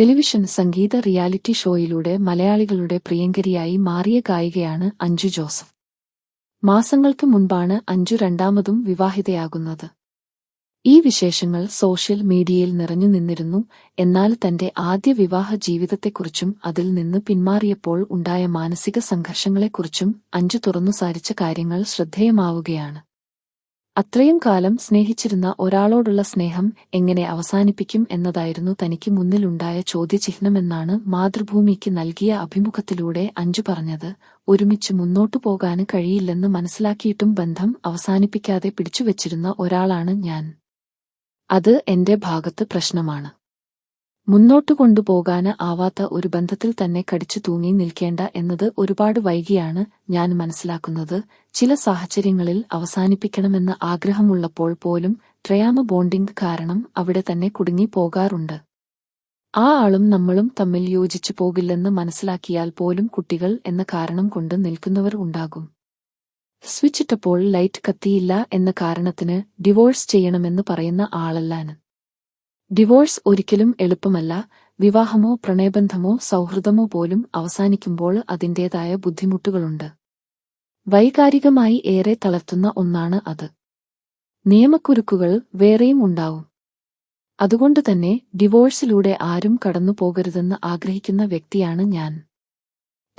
Television സംഗീത reality ഷോയിലൂടെ മലയാളികളുടെ പ്രിയങ്കരിയായി മാറിയ ഗായികയാണ് Anju Joseph. മാസങ്ങൾക്ക് മുൻപാണ് അഞ്ജു രണ്ടാമതും വിവാഹിതയാകുന്നത്. ഈ വിശേഷങ്ങൾ സോഷ്യൽ മീഡിയയിൽ നിറഞ്ഞു നിന്നിരുന്നു എന്നാൽ തന്റെ ആദ്യ വിവാഹ ജീവിതത്തെക്കുറിച്ചും അതിൽ നിന്ന് പിന്മാറിയപ്പോൾ ഉണ്ടായ മാനസിക സംഘർഷങ്ങളെക്കുറിച്ചും അഞ്ചു തുറന്നു സാരിച്ച കാര്യങ്ങൾ ശ്രദ്ധേയമാവുകയാണ്. അത്രയും കാലം സ്നേഹിച്ചിരുന്ന ഒരാളോടുള്ള സ്നേഹം എങ്ങനെ അവസാനിപ്പിക്കും എന്നതായിരുന്നു തനിക്ക് മുന്നിലുണ്ടായ ചോദ്യചിഹ്നമെന്നാണ് മാതൃഭൂമിക്ക് നൽകിയ അഭിമുഖത്തിലൂടെ അഞ്ചു പറഞ്ഞത്. ഒരുമിച്ച് മുന്നോട്ടു പോകാൻ കഴിയില്ലെന്ന് മനസ്സിലാക്കിയിട്ടും ബന്ധം അവസാനിപ്പിക്കാതെ പിടിച്ചുവച്ചിരുന്ന ഒരാളാണ് ഞാൻ. അത് എന്റെ ഭാഗത്ത് പ്രശ്നമാണ്. മുന്നോട്ടു കൊണ്ടുപോകാന് ആവാത്ത ഒരു ബന്ധത്തിൽ തന്നെ കടിച്ചു തൂങ്ങി നിൽക്കേണ്ട എന്നത് ഒരുപാട് വൈകിയാണ് ഞാൻ മനസ്സിലാക്കുന്നത്. ചില സാഹചര്യങ്ങളിൽ അവസാനിപ്പിക്കണമെന്ന് ആഗ്രഹമുള്ളപ്പോൾ പോലും ട്രയാമ ബോണ്ടിംഗ് കാരണം അവിടെ തന്നെ കുടുങ്ങി പോകാറുണ്ട്. ആ ആളും നമ്മളും തമ്മിൽ യോജിച്ചു പോകില്ലെന്ന് മനസ്സിലാക്കിയാൽ പോലും കുട്ടികൾ എന്ന കാരണം കൊണ്ട് നിൽക്കുന്നവർ ഉണ്ടാകും. സ്വിച്ചിട്ടപ്പോൾ ലൈറ്റ് കത്തിയില്ല എന്ന കാരണത്തിന് ഡിവോഴ്സ് ചെയ്യണമെന്ന് പറയുന്ന ആളല്ലാന്. ഡിവോഴ്സ് ഒരിക്കലും എളുപ്പമല്ല. വിവാഹമോ പ്രണയബന്ധമോ സൗഹൃദമോ പോലും അവസാനിക്കുമ്പോൾ അതിന്റേതായ ബുദ്ധിമുട്ടുകളുണ്ട്. വൈകാരികമായി ഏറെ തളർത്തുന്ന ഒന്നാണ് അത്. നിയമക്കുരുക്കുകൾ വേറെയും ഉണ്ടാവും. അതുകൊണ്ടുതന്നെ ഡിവോഴ്സിലൂടെ ആരും കടന്നു പോകരുതെന്ന് ആഗ്രഹിക്കുന്ന വ്യക്തിയാണ് ഞാൻ.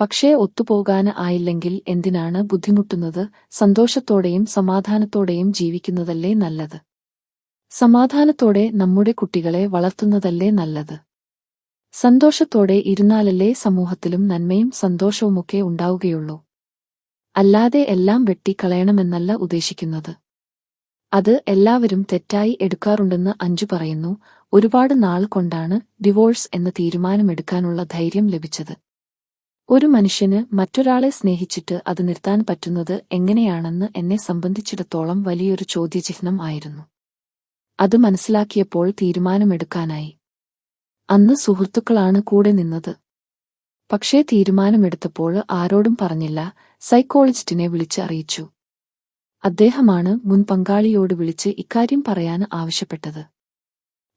പക്ഷേ ഒത്തുപോകാൻ ആയില്ലെങ്കിൽ എന്തിനാണ് ബുദ്ധിമുട്ടുന്നത്? സന്തോഷത്തോടെയും സമാധാനത്തോടെയും ജീവിക്കുന്നതല്ലേ നല്ലത്. സമാധാനത്തോടെ നമ്മുടെ കുട്ടികളെ വളർത്തുന്നതല്ലേ നല്ലത്. സന്തോഷത്തോടെ ഇരുന്നാലല്ലേ സമൂഹത്തിലും നന്മയും സന്തോഷവുമൊക്കെ ഉണ്ടാവുകയുള്ളൂ. അല്ലാതെ എല്ലാം വെട്ടിക്കളയണമെന്നല്ല ഉദ്ദേശിക്കുന്നത്. അത് എല്ലാവരും തെറ്റായി എടുക്കാറുണ്ടെന്ന് അഞ്ചു പറയുന്നു ഒരുപാട് നാൾ കൊണ്ടാണ് ഡിവോഴ്സ് എന്ന തീരുമാനമെടുക്കാനുള്ള ധൈര്യം ലഭിച്ചത്. ഒരു മനുഷ്യന് മറ്റൊരാളെ സ്നേഹിച്ചിട്ട് അത് നിർത്താൻ പറ്റുന്നത് എങ്ങനെയാണെന്ന് എന്നെ സംബന്ധിച്ചിടത്തോളം വലിയൊരു ചോദ്യചിഹ്നം ആയിരുന്നു. അത് മനസ്സിലാക്കിയപ്പോൾ തീരുമാനമെടുക്കാനായി. അന്ന് സുഹൃത്തുക്കളാണ് കൂടെ നിന്നത്. പക്ഷേ തീരുമാനമെടുത്തപ്പോൾ ആരോടും പറഞ്ഞില്ല സൈക്കോളജിസ്റ്റിനെ വിളിച്ച് അറിയിച്ചു. അദ്ദേഹമാണ് മുൻ പങ്കാളിയോട് വിളിച്ച് ഇക്കാര്യം പറയാൻ ആവശ്യപ്പെട്ടത്.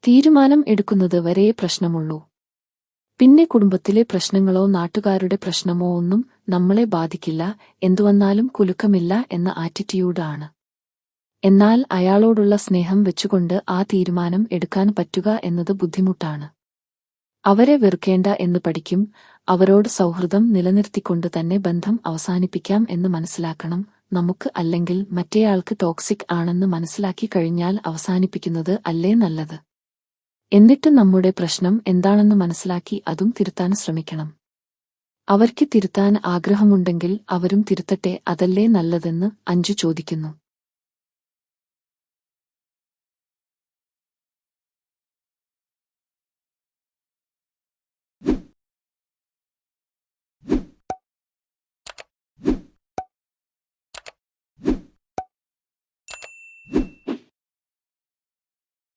തീരുമാനം എടുക്കുന്നത് വരെ പ്രശ്നമുള്ളൂ. പിന്നെ കുടുംബത്തിലെ പ്രശ്നങ്ങളോ നാട്ടുകാരുടെ പ്രശ്നമോ ഒന്നും നമ്മളെ ബാധിക്കില്ല എന്തുവന്നാലും കുലുക്കമില്ല എന്ന ആറ്റിറ്റ്യൂഡാണ് എന്നാൽ അയാളോടുള്ള സ്നേഹം വെച്ചുകൊണ്ട് ആ തീരുമാനം എടുക്കാൻ പറ്റുക എന്നത് ബുദ്ധിമുട്ടാണ്. അവരെ വെറുക്കേണ്ട എന്ന് പഠിക്കും അവരോട് സൗഹൃദം നിലനിർത്തിക്കൊണ്ട് തന്നെ ബന്ധം അവസാനിപ്പിക്കാം എന്ന് മനസ്സിലാക്കണം. നമുക്ക് അല്ലെങ്കിൽ മറ്റേയാൾക്ക് ടോക്സിക് ആണെന്ന് മനസ്സിലാക്കി കഴിഞ്ഞാൽ അവസാനിപ്പിക്കുന്നത് അല്ലേ നല്ലത്? എന്നിട്ട് നമ്മുടെ പ്രശ്നം എന്താണെന്ന് മനസ്സിലാക്കി അതും തിരുത്താൻ ശ്രമിക്കണം. അവർക്ക് തിരുത്താൻ ആഗ്രഹമുണ്ടെങ്കിൽ അവരും തിരുത്തട്ടെ അതല്ലേ നല്ലതെന്ന് അഞ്ചു ചോദിക്കുന്നു.